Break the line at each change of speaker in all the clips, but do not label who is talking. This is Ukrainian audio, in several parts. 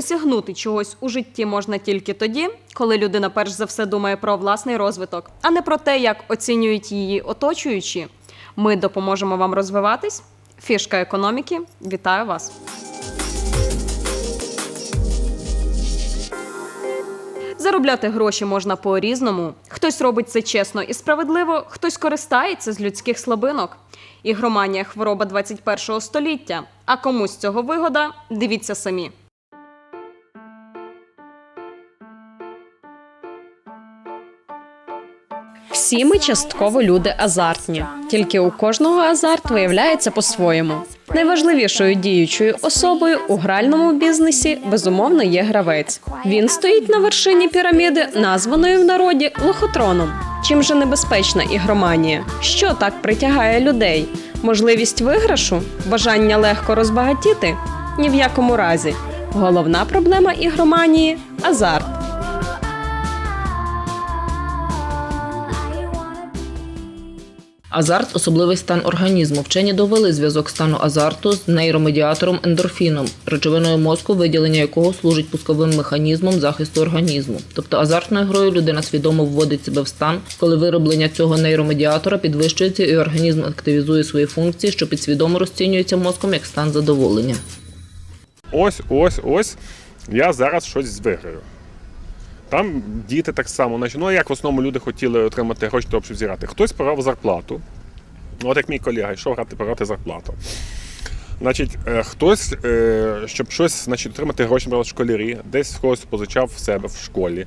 досягнути чогось у житті можна тільки тоді, коли людина перш за все думає про власний розвиток, а не про те, як оцінюють її оточуючі. Ми допоможемо вам розвиватись. Фішка економіки. Вітаю вас! Заробляти гроші можна по-різному. Хтось робить це чесно і справедливо, хтось користається з людських слабинок. Ігроманія хвороба 21-го століття. А комусь цього вигода, дивіться самі. Всі ми частково люди азартні, тільки у кожного азарт виявляється по-своєму. Найважливішою діючою особою у гральному бізнесі безумовно є гравець. Він стоїть на вершині піраміди, названої в народі лохотроном. Чим же небезпечна ігроманія? Що так притягає людей? Можливість виграшу? Бажання легко розбагатіти? Ні в якому разі. Головна проблема ігроманії азарт.
Азарт особливий стан організму. Вчені довели зв'язок стану азарту з нейромедіатором ендорфіном, речовиною мозку, виділення якого служить пусковим механізмом захисту організму. Тобто азартною грою людина свідомо вводить себе в стан, коли вироблення цього нейромедіатора підвищується і організм активізує свої функції, що підсвідомо розцінюється мозком як стан задоволення.
ось, ось, ось, я зараз щось виграю. Там діти так само, значить, ну як в основному люди хотіли отримати гроші, щоб зіграти. Хтось програв зарплату. От як мій колега йшов грати програти зарплату. Значить, е, хтось, е, щоб щось значить, отримати гроші, наприклад, школярі, десь когось позичав в себе в школі,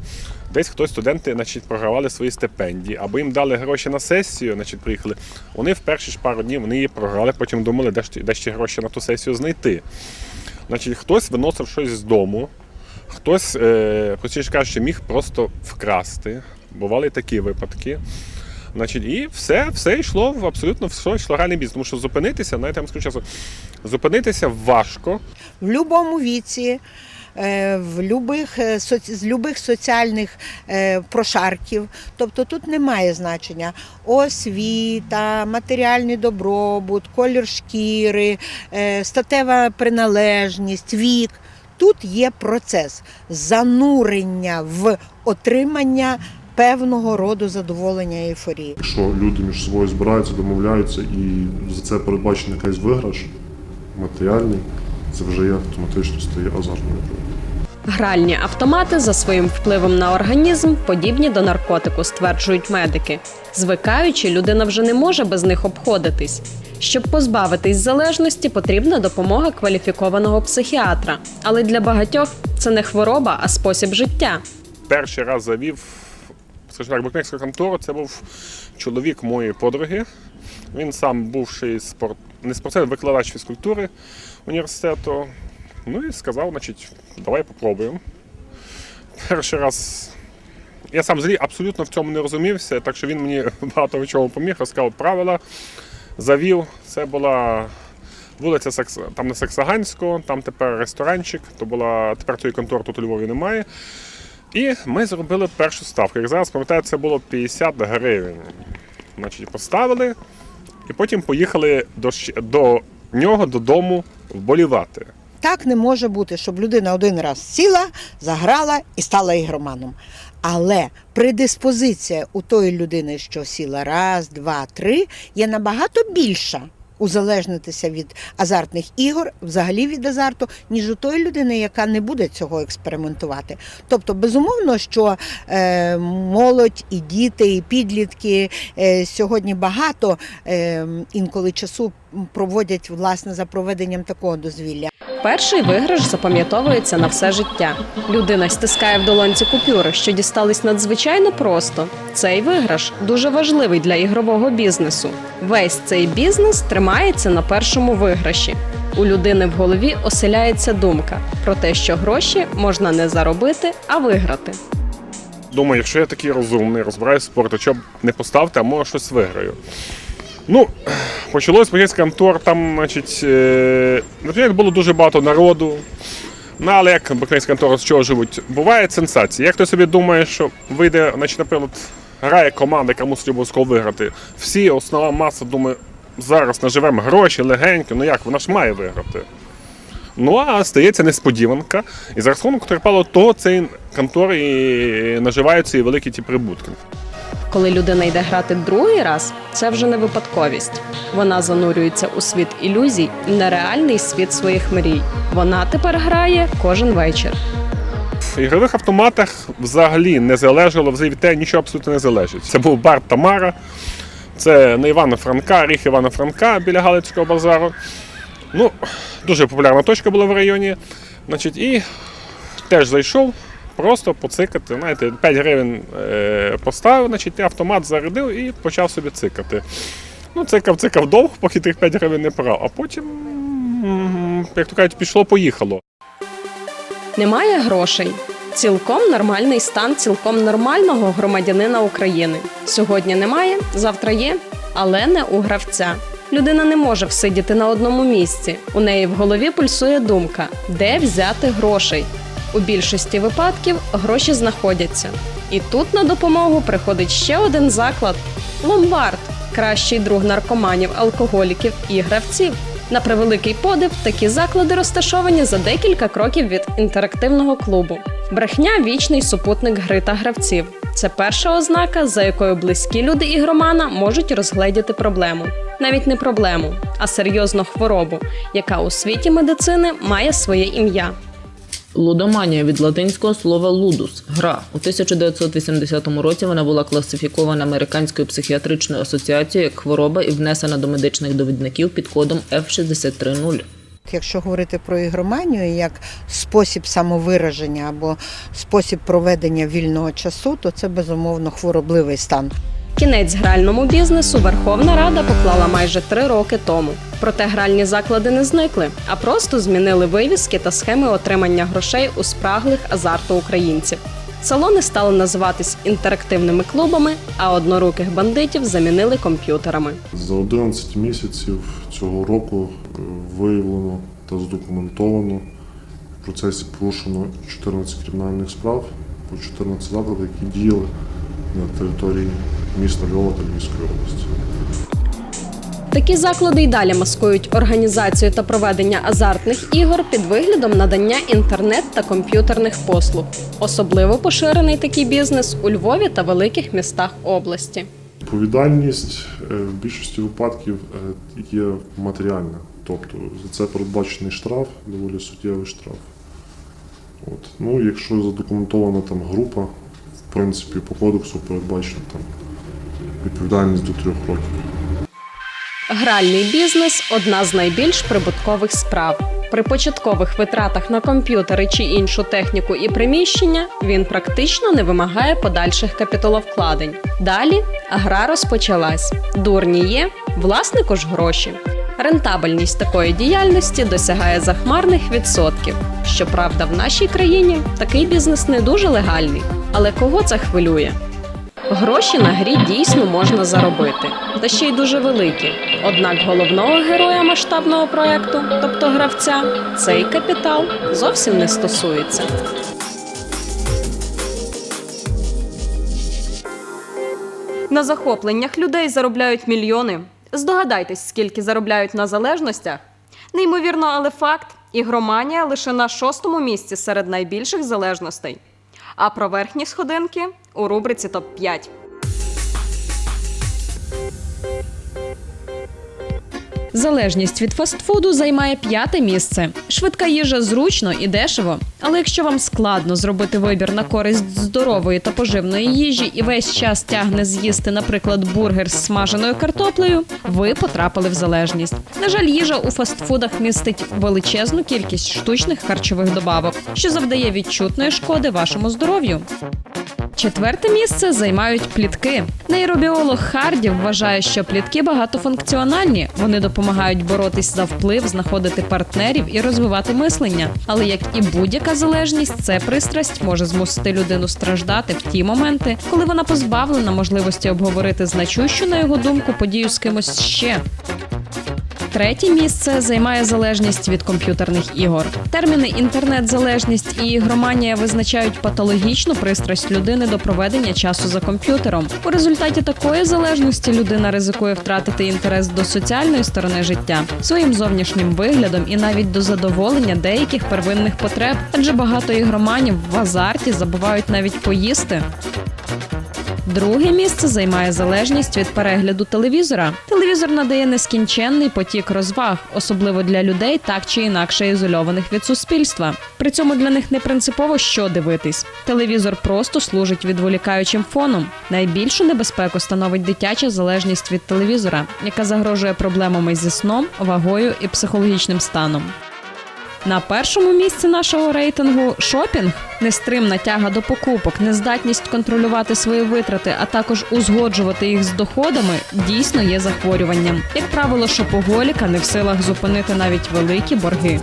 десь хтось студенти значить, програвали свої стипендії, або їм дали гроші на сесію, значить, приїхали. Вони в перші ж пару днів вони її програли, потім думали, де ті гроші на ту сесію знайти. Значить, хтось виносив щось з дому, хтось, е, простіше кажучи, міг просто вкрасти. Бували такі випадки. Значить, і все, все йшло абсолютно все йшло реальний бізнес. Тому що зупинитися, знаєте, я вам скажу чесно, зупинитися важко.
в будь-якому віці, е, в любих, е, з любих соціальних е, прошарків. Тобто тут немає значення освіта, матеріальний добробут, колір шкіри, е, статева приналежність, вік. Тут є процес занурення в отримання певного роду задоволення і ейфорії.
Якщо люди між собою збираються, домовляються і за це передбачений якийсь виграш матеріальний, це вже є автоматично стає азартною.
Гральні автомати за своїм впливом на організм подібні до наркотику, стверджують медики. Звикаючи, людина вже не може без них обходитись. Щоб позбавитись залежності, потрібна допомога кваліфікованого психіатра. Але для багатьох це не хвороба, а спосіб життя.
Перший раз завів, скажімо так, букмекерську контору. Це був чоловік моєї подруги. Він сам бувший спорт, не спортсмен, викладач фізкультури університету. Ну і сказав, значить, давай попробуємо. Перший раз. Я сам взагалі абсолютно в цьому не розумівся, так що він мені багато в поміг, розказав правила, завів. Це була вулиця Сакс... там на Саксаганського, там тепер ресторанчик, то була тепер тої контори тут у Львові немає. І ми зробили першу ставку. Як зараз пам'ятаю, це було 50 гривень. Значить, поставили, і потім поїхали до, до нього додому вболівати.
Так не може бути, щоб людина один раз сіла, заграла і стала ігроманом. Але предиспозиція у тої людини, що сіла раз, два, три, є набагато більша узалежнитися від азартних ігор, взагалі від азарту, ніж у тої людини, яка не буде цього експериментувати. Тобто, безумовно, що е, молодь і діти, і підлітки е, сьогодні багато е, інколи часу проводять власне за проведенням такого дозвілля.
Перший виграш запам'ятовується на все життя. Людина стискає в долонці купюри, що дістались надзвичайно просто. Цей виграш дуже важливий для ігрового бізнесу. Весь цей бізнес тримається на першому виграші. У людини в голові оселяється думка про те, що гроші можна не заробити, а виграти.
Думаю, якщо я такий розумний, розбираюсь в спорт, що б не поставити, а може щось виграю. Ну, почалось початку контор, там, значить, е, було дуже багато народу. Ну, але як букмекерська контора з чого живуть? Буває сенсації. Як хто собі думає, що вийде, значить, наприклад, грає команда, яка мусить обов'язково виграти. Всі, основна маса думає, зараз наживемо гроші легенько, ну як, вона ж має виграти. Ну а стається несподіванка, і за рахунок терпало того цей контор і наживаються і великі ті прибутки.
Коли людина йде грати другий раз, це вже не випадковість. Вона занурюється у світ ілюзій, нереальний світ своїх мрій. Вона тепер грає кожен вечір.
В ігрових автоматах взагалі не залежало від те, нічого абсолютно не залежить. Це був бар Тамара, це на Івана Франка, ріг Івана Франка біля Галицького базару. Ну, дуже популярна точка була в районі. Значить, і теж зайшов, просто поцикати. Знаєте, 5 гривень е, поставив, значить, автомат зарядив і почав собі цикати. Ну, цикав, цикав довго, поки тих 5 гривень не брав, а потім, як то кажуть, пішло-поїхало.
Немає грошей. Цілком нормальний стан цілком нормального громадянина України. Сьогодні немає, завтра є, але не у гравця. Людина не може всидіти на одному місці. У неї в голові пульсує думка, де взяти грошей. У більшості випадків гроші знаходяться. І тут на допомогу приходить ще один заклад ломбард кращий друг наркоманів, алкоголіків і гравців. На превеликий подив, такі заклади розташовані за декілька кроків від інтерактивного клубу. Брехня вічний супутник гри та гравців. Це перша ознака, за якою близькі люди ігромана можуть розгледіти проблему. Навіть не проблему, а серйозну хворобу, яка у світі медицини має своє ім'я.
Лудоманія від латинського слова лудус гра. У 1980 році вона була класифікована Американською психіатричною асоціацією як хвороба і внесена до медичних довідників під кодом F630.
Якщо говорити про ігроманію як спосіб самовираження або спосіб проведення вільного часу, то це безумовно хворобливий стан.
Кінець гральному бізнесу Верховна Рада поклала майже три роки тому. Проте гральні заклади не зникли, а просто змінили вивіски та схеми отримання грошей у спраглих азарту українців. Салони стали називатись інтерактивними клубами, а одноруких бандитів замінили комп'ютерами.
За 11 місяців цього року е, виявлено та задокументовано в процесі порушено 14 кримінальних справ по 14 закладів, які діяли на території міста Львова та Львівської області.
Такі заклади й далі маскують організацію та проведення азартних ігор під виглядом надання інтернет та комп'ютерних послуг. Особливо поширений такий бізнес у Львові та великих містах області.
Відповідальність е, в більшості випадків е, є матеріальна, тобто за це передбачений штраф, доволі суттєвий штраф. От. Ну, якщо задокументована там група, принципі, по кодексу передбачена там відповідальність до трьох років.
Гральний бізнес одна з найбільш прибуткових справ. При початкових витратах на комп'ютери чи іншу техніку і приміщення він практично не вимагає подальших капіталовкладень. Далі гра розпочалась. Дурні є, власнику ж гроші. Рентабельність такої діяльності досягає захмарних відсотків. Щоправда, в нашій країні такий бізнес не дуже легальний. Але кого це хвилює? Гроші на грі дійсно можна заробити, та ще й дуже великі. Однак головного героя масштабного проекту, тобто гравця, цей капітал зовсім не стосується. На захопленнях людей заробляють мільйони. Здогадайтесь, скільки заробляють на залежностях? Неймовірно, але факт: ігроманія лише на шостому місці серед найбільших залежностей. А про верхні сходинки у рубриці топ 5 Залежність від фастфуду займає п'яте місце. Швидка їжа зручно і дешево. Але якщо вам складно зробити вибір на користь здорової та поживної їжі і весь час тягне з'їсти, наприклад, бургер з смаженою картоплею, ви потрапили в залежність. На жаль, їжа у фастфудах містить величезну кількість штучних харчових добавок, що завдає відчутної шкоди вашому здоров'ю. Четверте місце займають плітки. Нейробіолог Харді вважає, що плітки багатофункціональні. Вони допомагають боротись за вплив, знаходити партнерів і розвивати мислення. Але як і будь-яка залежність, це пристрасть може змусити людину страждати в ті моменти, коли вона позбавлена можливості обговорити значущу, на його думку, подію з кимось ще. Третє місце займає залежність від комп'ютерних ігор. Терміни інтернет-залежність і ігроманія визначають патологічну пристрасть людини до проведення часу за комп'ютером. У результаті такої залежності людина ризикує втратити інтерес до соціальної сторони життя, своїм зовнішнім виглядом і навіть до задоволення деяких первинних потреб, адже багато ігроманів в азарті забувають навіть поїсти. Друге місце займає залежність від перегляду телевізора. Телевізор надає нескінченний потік розваг, особливо для людей, так чи інакше ізольованих від суспільства. При цьому для них не принципово, що дивитись. Телевізор просто служить відволікаючим фоном. Найбільшу небезпеку становить дитяча залежність від телевізора, яка загрожує проблемами зі сном, вагою і психологічним станом. На першому місці нашого рейтингу шопінг, нестримна тяга до покупок, нездатність контролювати свої витрати, а також узгоджувати їх з доходами, дійсно є захворюванням. Як правило, шопоголіка не в силах зупинити навіть великі борги.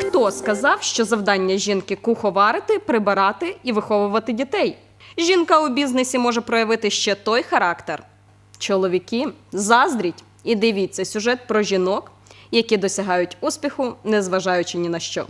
Хто сказав, що завдання жінки куховарити, прибирати і виховувати дітей? Жінка у бізнесі може проявити ще той характер. Чоловіки, заздріть і дивіться сюжет про жінок, які досягають успіху, незважаючи ні на що.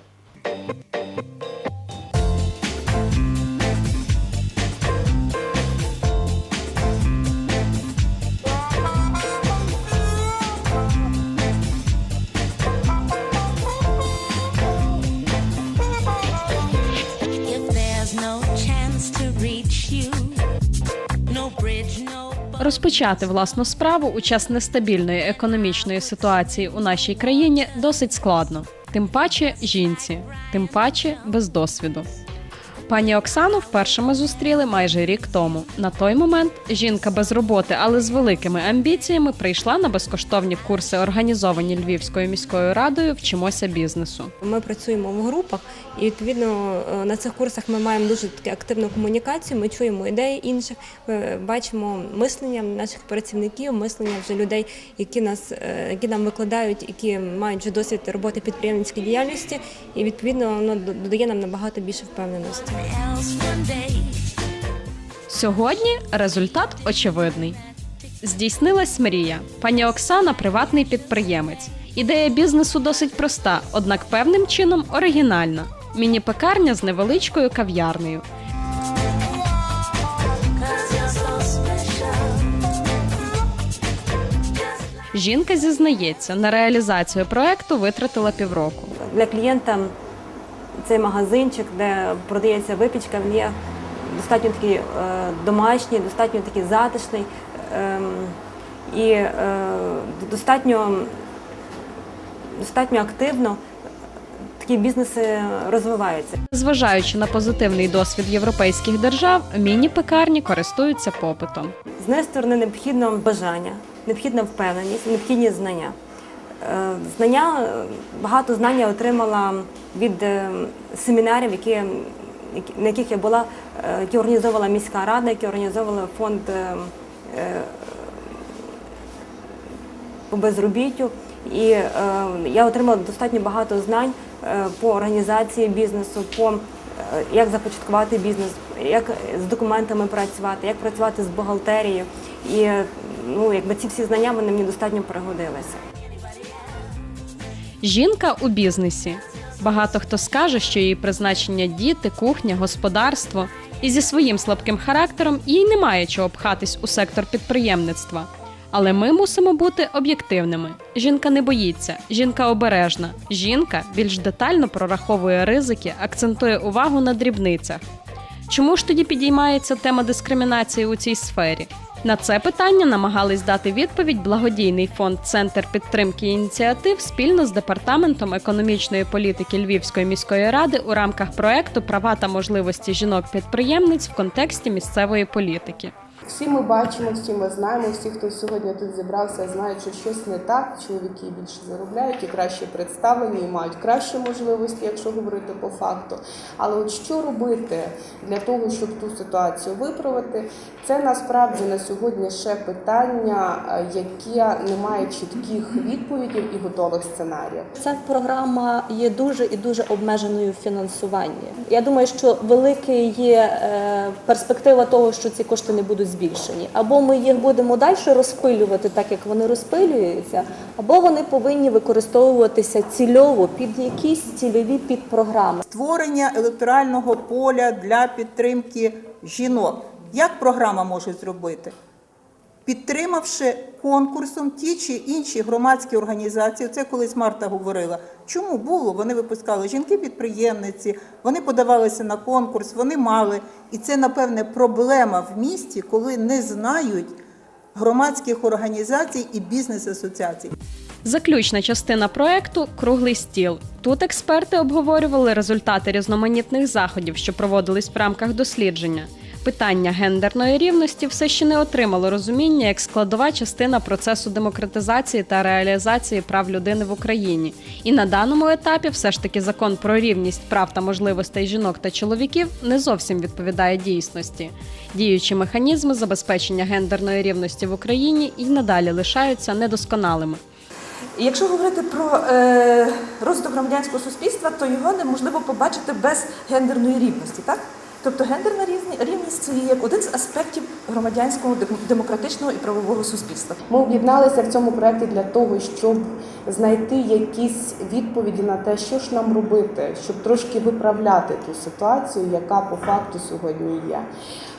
Розпочати власну справу у час нестабільної економічної ситуації у нашій країні досить складно. Тим паче жінці, тим паче без досвіду. Пані Оксану вперше ми зустріли майже рік тому. На той момент жінка без роботи, але з великими амбіціями, прийшла на безкоштовні курси, організовані Львівською міською радою Вчимося бізнесу.
Ми працюємо в групах, і відповідно е, на цих курсах ми маємо дуже таки активну комунікацію. Ми чуємо ідеї інших, ми бачимо мислення наших працівників, мислення вже людей, які нас е, які нам викладають, які мають вже досвід роботи підприємницької діяльності, і відповідно воно додає нам набагато більше впевненості.
Сьогодні результат очевидний. Здійснилась мрія. Пані Оксана приватний підприємець. Ідея бізнесу досить проста, однак певним чином оригінальна. Міні-пекарня з невеличкою кав'ярнею. Жінка зізнається, на реалізацію проекту витратила півроку.
Для клієнта цей магазинчик, де продається випічка, він є достатньо такий е, домашній, достатньо такий затишний ем, і е, достатньо, достатньо активно такі бізнеси розвиваються.
Зважаючи на позитивний досвід європейських держав, міні-пекарні користуються попитом.
З однієї сторони необхідно бажання, необхідна впевненість, необхідні знання. Е, Знання, багато знань я отримала від е, семінарів, які, на яких я була, е, які організовувала міська рада, які організовувала фонд по безробіттю. І я отримала достатньо багато знань по організації бізнесу, по як започаткувати бізнес, як з документами працювати, як працювати з бухгалтерією. І ну, якби ці всі знання вони мені достатньо пригодилися.
Жінка у бізнесі. Багато хто скаже, що її призначення діти, кухня, господарство. І зі своїм слабким характером їй немає чого пхатись у сектор підприємництва. Але ми мусимо бути об'єктивними. Жінка не боїться, жінка обережна. Жінка більш детально прораховує ризики, акцентує увагу на дрібницях. Чому ж тоді підіймається тема дискримінації у цій сфері? На це питання намагались дати відповідь благодійний фонд Центр підтримки ініціатив спільно з департаментом економічної політики Львівської міської ради у рамках проекту Права та можливості жінок-підприємниць в контексті місцевої політики.
Всі ми бачимо, всі ми знаємо, всі, хто сьогодні тут зібрався, знають, що щось не так. Чоловіки більше заробляють і краще представлені, і мають кращі можливості, якщо говорити по факту. Але от що робити для того, щоб ту ситуацію виправити, це насправді на сьогодні ще питання, яке не має чітких відповідей і готових сценаріїв.
Ця програма є дуже і дуже обмеженою в фінансуванні. Я думаю, що великий є е, перспектива того, що ці кошти не будуть збільшені. Або ми їх будемо далі розпилювати, так як вони розпилюються, або вони повинні використовуватися цільово під якісь цільові підпрограми.
створення електорального поля для підтримки жінок. Як програма може зробити? Підтримавши конкурсом ті чи інші громадські організації, це колись Марта говорила. Чому було? Вони випускали жінки-підприємниці, вони подавалися на конкурс, вони мали. І це, напевне, проблема в місті, коли не знають громадських організацій і бізнес-асоціацій.
Заключна частина проекту круглий стіл. Тут експерти обговорювали результати різноманітних заходів, що проводились в рамках дослідження. Питання гендерної рівності все ще не отримало розуміння як складова частина процесу демократизації та реалізації прав людини в Україні. І на даному етапі все ж таки закон про рівність прав та можливостей жінок та чоловіків не зовсім відповідає дійсності. Діючі механізми забезпечення гендерної рівності в Україні і надалі лишаються недосконалими.
Якщо говорити про е, розвиток громадянського суспільства, то його неможливо побачити без гендерної рівності, так? Тобто гендерна рівність це є як один з аспектів громадянського дем- демократичного і правового суспільства.
Ми об'єдналися в цьому проєкті для того, щоб знайти якісь відповіді на те, що ж нам робити, щоб трошки виправляти ту ситуацію, яка по факту сьогодні є.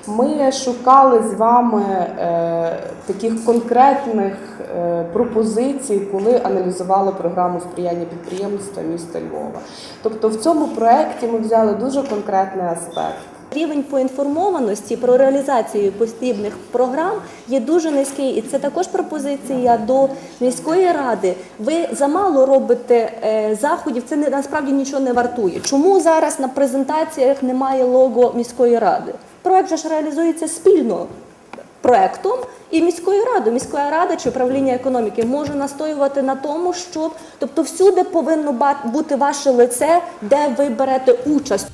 Ми шукали з вами е, таких конкретних е, пропозицій, коли аналізували програму сприяння підприємництва міста Львова. Тобто в цьому проєкті ми взяли дуже конкретний аспект.
Рівень поінформованості про реалізацію потрібних програм є дуже низький, і це також пропозиція до міської ради. Ви замало робите е, заходів, це не насправді нічого не вартує. Чому зараз на презентаціях немає лого міської ради? Проект же ж реалізується спільно проектом і міською радою. Міська рада чи управління економіки може настоювати на тому, щоб тобто всюди повинно бути ваше лице, де ви берете участь.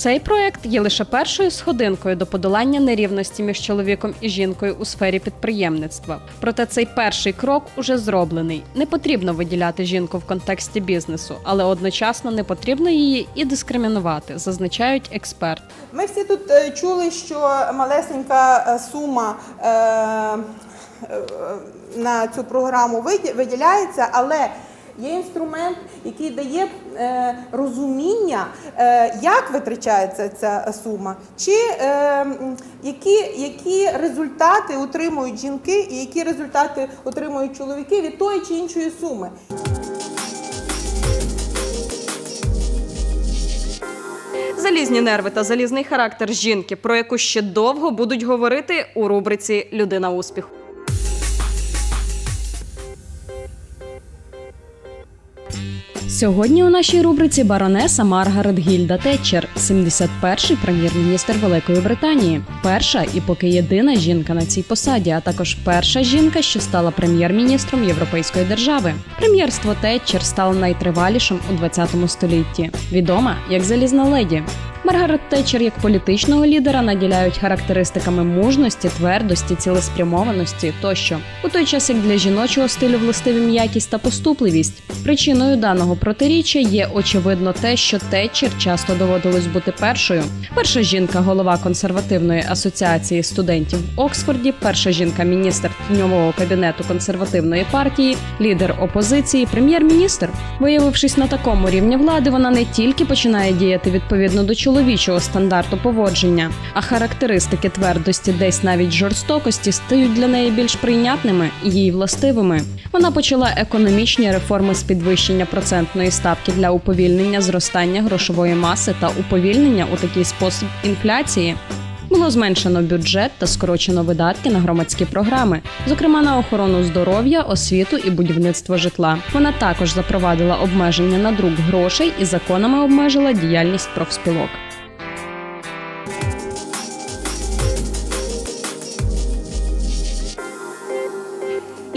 Цей проект є лише першою сходинкою до подолання нерівності між чоловіком і жінкою у сфері підприємництва. Проте цей перший крок уже зроблений. Не потрібно виділяти жінку в контексті бізнесу, але одночасно не потрібно її і дискримінувати, зазначають експерти.
Ми всі тут е, чули, що малесенька е, сума е, на цю програму виді- виділяється, але є інструмент, який дає е, розуміння, е, як витрачається ця сума, чи е, які, які результати отримують жінки і які результати отримують чоловіки від тої чи іншої суми.
Залізні нерви та залізний характер жінки, про яку ще довго будуть говорити у рубриці Людина успіху. Сьогодні у нашій рубриці баронеса Маргарет Гільда Тетчер, 71-й прем'єр-міністр Великої Британії, перша і поки єдина жінка на цій посаді, а також перша жінка, що стала прем'єр-міністром Європейської держави. Прем'єрство Тетчер стало найтривалішим у 20 столітті. Відома як залізна леді. Маргарет Тетчер як політичного лідера наділяють характеристиками мужності, твердості, цілеспрямованості тощо. У той час як для жіночого стилю властиві м'якість та поступливість. Причиною даного протиріччя є очевидно те, що Тетчер часто доводилось бути першою. Перша жінка, голова консервативної асоціації студентів в Оксфорді, перша жінка, міністр тіньового кабінету консервативної партії, лідер опозиції, прем'єр-міністр. Виявившись на такому рівні влади, вона не тільки починає діяти відповідно до чоловічого стандарту поводження, а характеристики твердості, десь навіть жорстокості, стають для неї більш прийнятними і їй властивими. Вона почала економічні реформи з підвищення процентної ставки для уповільнення зростання грошової маси та уповільнення у такий спосіб інфляції. Було зменшено бюджет та скорочено видатки на громадські програми, зокрема на охорону здоров'я, освіту і будівництво житла. Вона також запровадила обмеження на друк грошей і законами обмежила діяльність профспілок.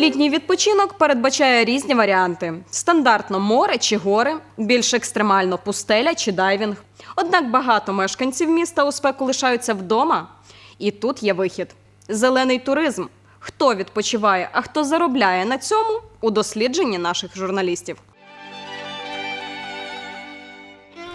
Літній відпочинок передбачає різні варіанти: стандартно море чи гори, більш екстремально пустеля чи дайвінг. Однак багато мешканців міста у спеку лишаються вдома. І тут є вихід: зелений туризм. Хто відпочиває, а хто заробляє на цьому у дослідженні наших журналістів.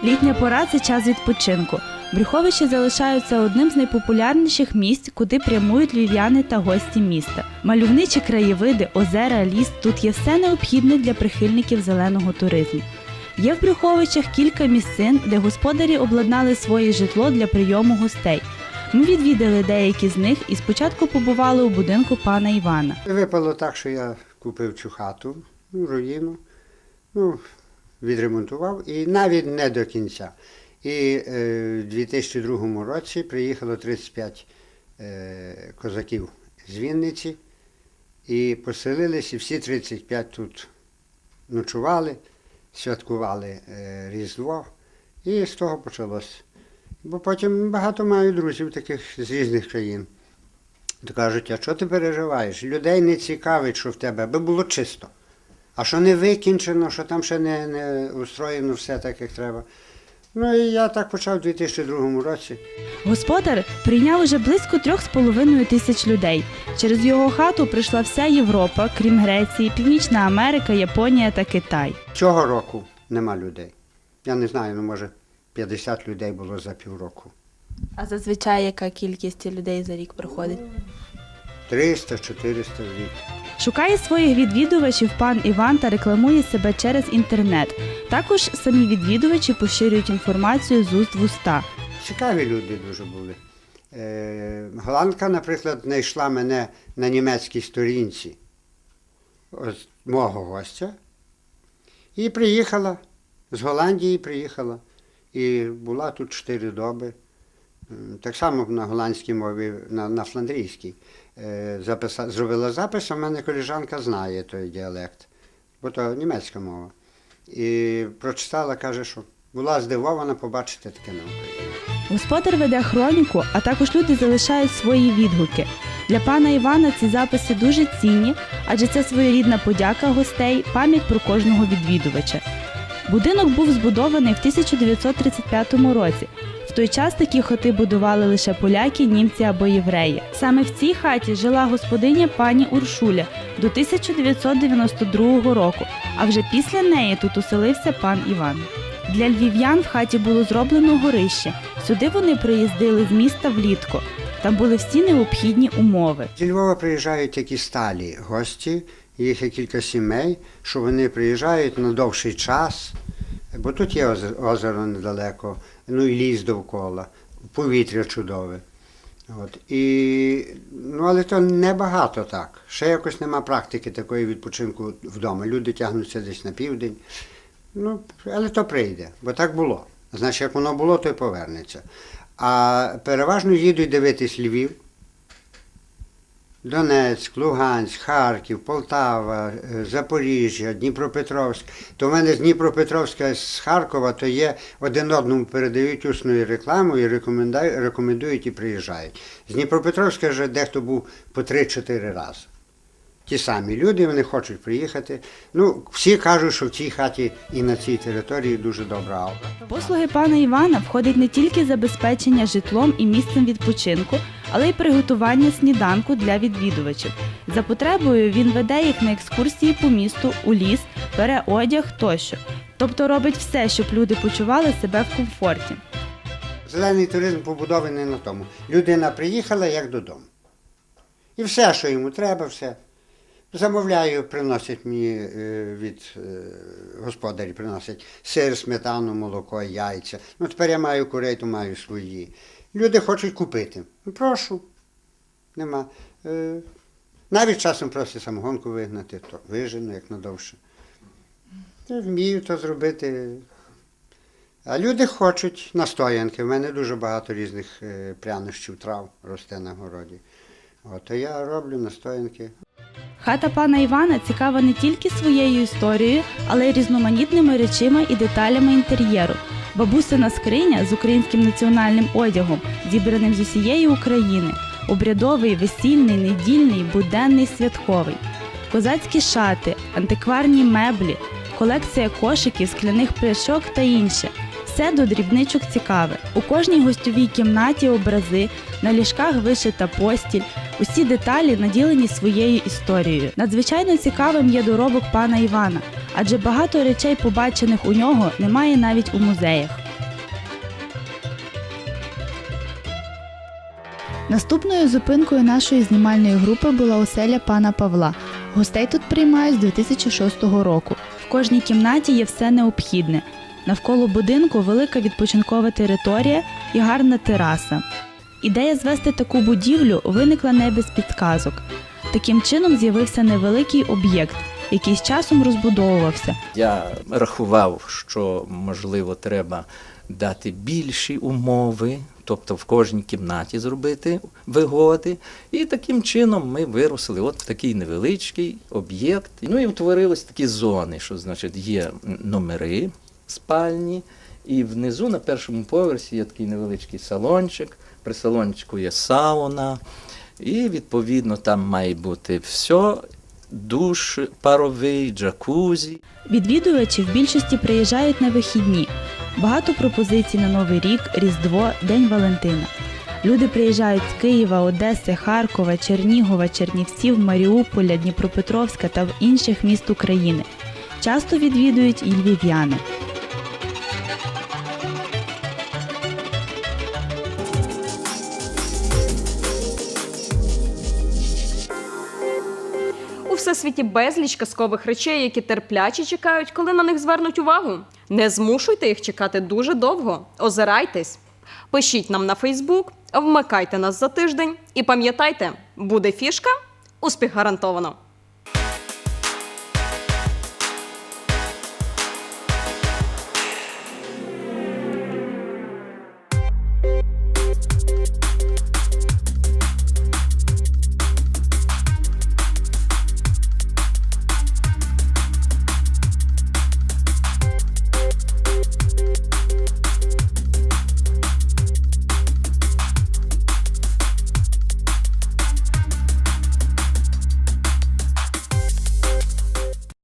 Літня пора це час відпочинку. Брюховичі залишаються одним з найпопулярніших місць, куди прямують львів'яни та гості міста. Мальовничі краєвиди, озера, ліс тут є все необхідне для прихильників зеленого туризму. Є в Брюховичах кілька місцин, де господарі обладнали своє житло для прийому гостей. Ми відвідали деякі з них і спочатку побували у будинку пана Івана.
Випало так, що я купив цю хату, ну, руїну, ну, відремонтував і навіть не до кінця. І е, в 2002 році приїхало 35 е, козаків з Вінниці і поселились, і всі 35 тут ночували, святкували е, Різдво, і з того почалося. Бо потім багато маю друзів таких з різних країн. То кажуть, а що ти переживаєш? Людей не цікавить, що в тебе, аби було чисто. А що не викінчено, що там ще не, не устроєно все так, як треба. Ну і я так почав у 2002 році.
Господар прийняв уже близько трьох з половиною тисяч людей. Через його хату прийшла вся Європа, крім Греції, Північна Америка, Японія та Китай.
Цього року нема людей. Я не знаю, ну може 50 людей було за півроку.
А зазвичай яка кількість людей за рік приходить?
300-400 в рік.
Шукає своїх відвідувачів пан Іван та рекламує себе через інтернет. Також самі відвідувачі поширюють інформацію з уст в уста.
Цікаві люди дуже були. Е, голландка, наприклад, знайшла мене на німецькій сторінці мого гостя. І приїхала, з Голландії приїхала. І була тут 4 доби. Так само на голландській мові, на, на фландрійській. Е, записа, зробила запис, а в мене коліжанка знає той діалект, бо то німецька мова. І прочитала, каже, що була здивована побачити таке на.
Господар веде хроніку, а також люди залишають свої відгуки. Для пана Івана ці записи дуже цінні, адже це своєрідна подяка гостей, пам'ять про кожного відвідувача. Будинок був збудований в 1935 році. В той час такі хоти будували лише поляки, німці або євреї. Саме в цій хаті жила господиня пані Уршуля до 1992 року, а вже після неї тут уселився пан Іван. Для львів'ян в хаті було зроблено горище. Сюди вони приїздили з міста влітку. Там були всі необхідні умови.
Зі Львова приїжджають такі сталі гості, їх є кілька сімей, що вони приїжджають на довший час, бо тут є оз- озеро недалеко, ну і ліс довкола, повітря чудове. От. І, ну, але то небагато так. Ще якось нема практики такої відпочинку вдома. Люди тягнуться десь на південь. Ну, але то прийде, бо так було. Значить, як воно було, то й повернеться. А переважно їдуть дивитись Львів, Донецьк, Луганськ, Харків, Полтава, е, Запоріжжя, Дніпропетровськ. То в мене з Дніпропетровська з Харкова, то є один одному передають усну рекламу і рекомендують і приїжджають. З Дніпропетровська вже дехто був по 3-4 рази. Ті самі люди, вони хочуть приїхати. Ну, всі кажуть, що в цій хаті і на цій території дуже добра аура.
Послуги пана Івана входить не тільки забезпечення житлом і місцем відпочинку, але й приготування сніданку для відвідувачів. За потребою він веде їх на екскурсії по місту, у ліс, бере одяг тощо. Тобто робить все, щоб люди почували себе в комфорті.
Зелений туризм побудований на тому. Людина приїхала як додому. І все, що йому треба, все. Замовляю, приносять мені е, від е, господарі, приносять сир, сметану, молоко, яйця. Ну, тепер я маю курей, то маю свої. Люди хочуть купити. Ну, прошу. Нема. Е, навіть часом просять самогонку вигнати, то вижену, як надовше. Я вмію то зробити. А люди хочуть настоянки. У мене дуже багато різних прянощів, трав росте на городі. От, то я роблю настоянки.
Хата пана Івана цікава не тільки своєю історією, але й різноманітними речима і деталями інтер'єру. Бабусина скриня з українським національним одягом, зібраним з усієї України, обрядовий, весільний, недільний, буденний, святковий, козацькі шати, антикварні меблі, колекція кошиків, скляних пляшок та інше. Все до дрібничок цікаве. У кожній гостьовій кімнаті образи, на ліжках вишита постіль. Усі деталі наділені своєю історією. Надзвичайно цікавим є доробок пана Івана, адже багато речей, побачених у нього, немає навіть у музеях. Наступною зупинкою нашої знімальної групи була оселя пана Павла. Гостей тут приймають з 2006 року. В кожній кімнаті є все необхідне. Навколо будинку велика відпочинкова територія і гарна тераса. Ідея звести таку будівлю виникла не без підказок. Таким чином з'явився невеликий об'єкт, який з часом розбудовувався.
Я рахував, що можливо треба дати більші умови, тобто в кожній кімнаті зробити вигоди. І таким чином ми виросили от в такий невеличкий об'єкт. Ну і утворились такі зони, що значить є номери спальні, і внизу на першому поверсі є такий невеличкий салончик. При салончику є сауна, і відповідно там має бути все. Душ паровий, джакузі.
Відвідувачі в більшості приїжджають на вихідні. Багато пропозицій на Новий рік, Різдво, День Валентина. Люди приїжджають з Києва, Одеси, Харкова, Чернігова, Чернівців, Маріуполя, Дніпропетровська та в інших міст України. Часто відвідують і львів'яни.
Всесвіті безліч казкових речей, які терпляче чекають, коли на них звернуть увагу. Не змушуйте їх чекати дуже довго. Озирайтесь. Пишіть нам на Фейсбук, вмикайте нас за тиждень і пам'ятайте, буде фішка, успіх гарантовано.